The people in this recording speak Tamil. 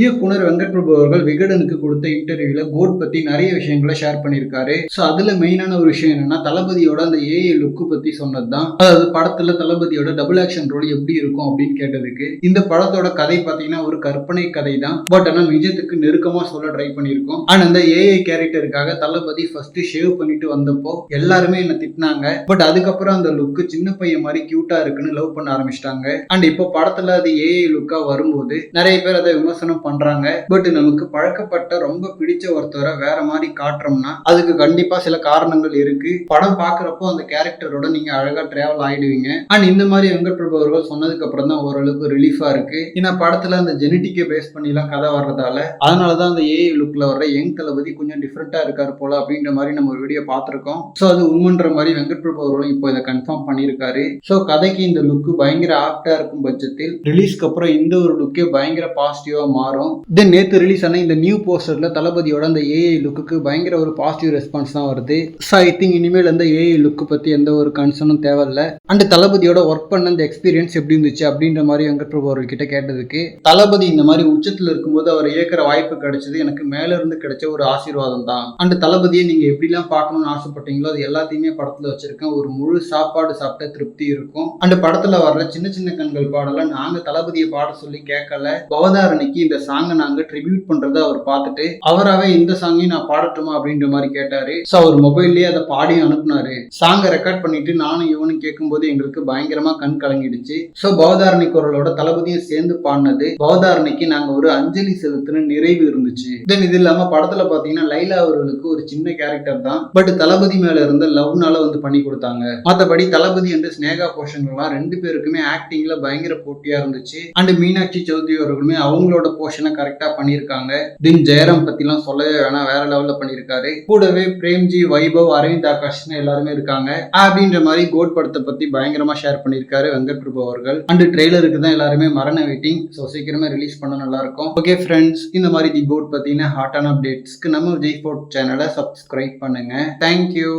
இயக்குனர் வெங்கட் பிரபு அவர்கள் விகடனுக்கு கொடுத்த இன்டர்வியூல கோட் பத்தி நிறைய விஷயங்களை ஷேர் பண்ணியிருக்காரு. ஸோ அதுல மெயினான ஒரு விஷயம் என்னன்னா தளபதியோட அந்த ஏஐ லுக்கு பத்தி சொன்னதுதான். அதாவது படத்துல தளபதியோட டபுள் ஆக்ஷன் ரோல் எப்படி இருக்கும் அப்படின்னு கேட்டதுக்கு இந்த படத்தோட கதை பாத்தீங்கன்னா ஒரு கற்பனை கதை தான் பட் ஆனால் நிஜத்துக்கு நெருக்கமா சொல்ல ட்ரை பண்ணியிருக்கோம். ஆனா அந்த ஏஐ கேரக்டருக்காக தளபதி ஃபர்ஸ்ட் ஷேவ் பண்ணிட்டு வந்தப்போ எல்லாருமே என்ன திட்டினாங்க. பட் அதுக்கப்புறம் அந்த லுக்கு சின்ன பையன் மாதிரி கியூட்டா இருக்குன்னு லவ் பண்ண ஆரம்பிச்சிட்டாங்க. அண்ட் இப்போ படத்துல அது ஏஐ லுக்கா வரும்போது நிறைய பேர் அதை விமர்சனம் பண்றாங்க. பட் நமக்கு பழக்கப்பட்ட ரொம்ப பிடிச்ச ஒருத்தரை வேற மாதிரி காட்டுறோம்னா அதுக்கு கண்டிப்பா சில காரணங்கள் இருக்கு. படம் பாக்குறப்போ அந்த கேரக்டரோட நீங்க அழகா டிராவல் ஆயிடுவீங்க. அண்ட் இந்த மாதிரி வெங்கட் பிரபு அவர்கள் சொன்னதுக்கு அப்புறம் தான் ஓரளவுக்கு ரிலீஃபா இருக்கு. ஏன்னா படத்துல அந்த ஜெனட்டிக்கை பேஸ் பண்ணிலாம் கதை வர்றதால அதனாலதான் அந்த ஏஐ லுக்ல வர்ற யங் தளபதி கொஞ்சம் டிஃப்ரெண்டா இருக்காரு போல அப்படின்ற மாதிரி நம்ம ஒரு வீடியோ பார்த்துருக்கோம். ஸோ அது உண்மைன்ற மாதிரி வெங்கட் பிரபு அவர்களும் இப்போ இதை கன்ஃபார்ம் பண்ணியிருக்காரு. ஸோ கதைக்கு இந்த லுக்கு பயங்கர ஆப்டா இருக்கும் பட்சத்தில் ரிலீஸ்க்கு அப்புறம் இந்த ஒரு லுக்கே பயங்கர பாசிட்டிவா மாறும். தென் நேத்து ரிலீஸ் ஆன இந்த நியூ போஸ்டர்ல தளபதியோட அந்த ஏஐ லுக்குக்கு பயங்கர ஒரு பாசிட்டிவ் ரெஸ்பான்ஸ் தான் வருது. ஸோ ஐ திங்க் இனிமேல் அந்த ஏஐ லுக்கு பத்தி எந்த ஒரு கன்சர்னும் தேவையில்ல. அண்ட் தளபதியோட ஒர்க் பண்ண அந்த எக்ஸ்பீரியன்ஸ் எப்படி இருந்துச்சு அப்படின்ற மாதிரி வெங்கட் பிரபு அவர்கிட்ட கேட்டதுக்கு தளபதி இந்த மாதிரி உச்சத்துல இருக்கும்போது அவர் இயக்கிற வாய்ப்பு கிடைச்சது எனக்கு மேல இருந்து கிடைச்ச ஒரு ஆசீர்வாதம் தான். அண்ட் தளபதியை நீங்க எப்படிலாம் பார்க்கணும்னு ஆசைப்பட்டீங்களோ அது எல்லாத்தையுமே படத்துல வச்சிருக்கேன். ஒரு முழு சாப்பாடு சாப்பிட்ட திருப்தி இருக்கும். அண்ட் படத்துல வர்ற சின்ன சின்ன கண்கள் பாடல நாங்க தளபதியை பாட சொல்லி கேட்கல. பவதாரணிக்கு இந்த சாங்கை நாங்க ட்ரிபியூட் பண்றதை அவர் பார்த்துட்டு அவராவே இந்த சாங்கையும் நான் பாடட்டுமா அப்படின்ற மாதிரி கேட்டாரு. ஸோ அவர் மொபைல்லயே அதை பாடி அனுப்புனாரு. சாங்கை ரெக்கார்ட் பண்ணிட்டு நானும் இவனும் கேட்கும்போது எங்களுக்கு பயங்கரமா கண் கலங்கிடுச்சு. ஸோ பவதாரணி குரலோட தளபதியும் சேர்ந்து பாடினது. பவதாரணிக்கு நாங்க ஒரு அஞ்சலி செலுத்தின நிறைவு இருந்துச்சு. தென் இது இல்லாம படத்துல பாத்தீங்கன்னா லைலா அவர்களுக்கு ஒரு சின்ன கேரக்டர் தான். பட் தளபதி மேல இருந்த லவ்னால வந்து பண்ணி கொடுத்தாங்க. மத்தபடி தளபதி என்று ஸ்னேகா போர்ஷன்லாம் ரெண்டு பேருக்குமே ஆக்டிங்ல பயங்கர போட்டியா இருந்துச்சு. அண்ட் மீனாட்சி சௌத்ரி அவர்களுமே அவங்களோட போர்ஷனை கரெக்டா பண்ணியிருக்காங்க. தின் ஜெயராம் பத்திலாம் சொல்லவே வேணாம் வேற லெவல்ல பண்ணியிருக்காரு. கூடவே பிரேம்ஜி வைபவ் அரவிந்த் ஆகாஷ்னு எல்லாருமே இருக்காங்க. அப்படின்ற மாதிரி கோட் படத்தை பத்தி பயங்கரமா ஷேர் பண்ணியிருக்காரு வெங்கட் பிரபு அவர்கள். அண்ட் ட்ரெய்லருக்கு தான் எல்லாருமே மரண வெயிட்டிங் ஸோ சீக்கிரமே ரிலீஸ் பண்ண நல்லா இருக்கும் ஓகே ஃப்ரெண்ட்ஸ் இந்த மாதிரி தி கோட் பத்தின ஹாட்டான அப்டேட்ஸ்க்கு நம்ம விஜய் ஃபோர்ட் சேனலை சப்ஸ்கிரைப் பண்ணுங்க. Thank you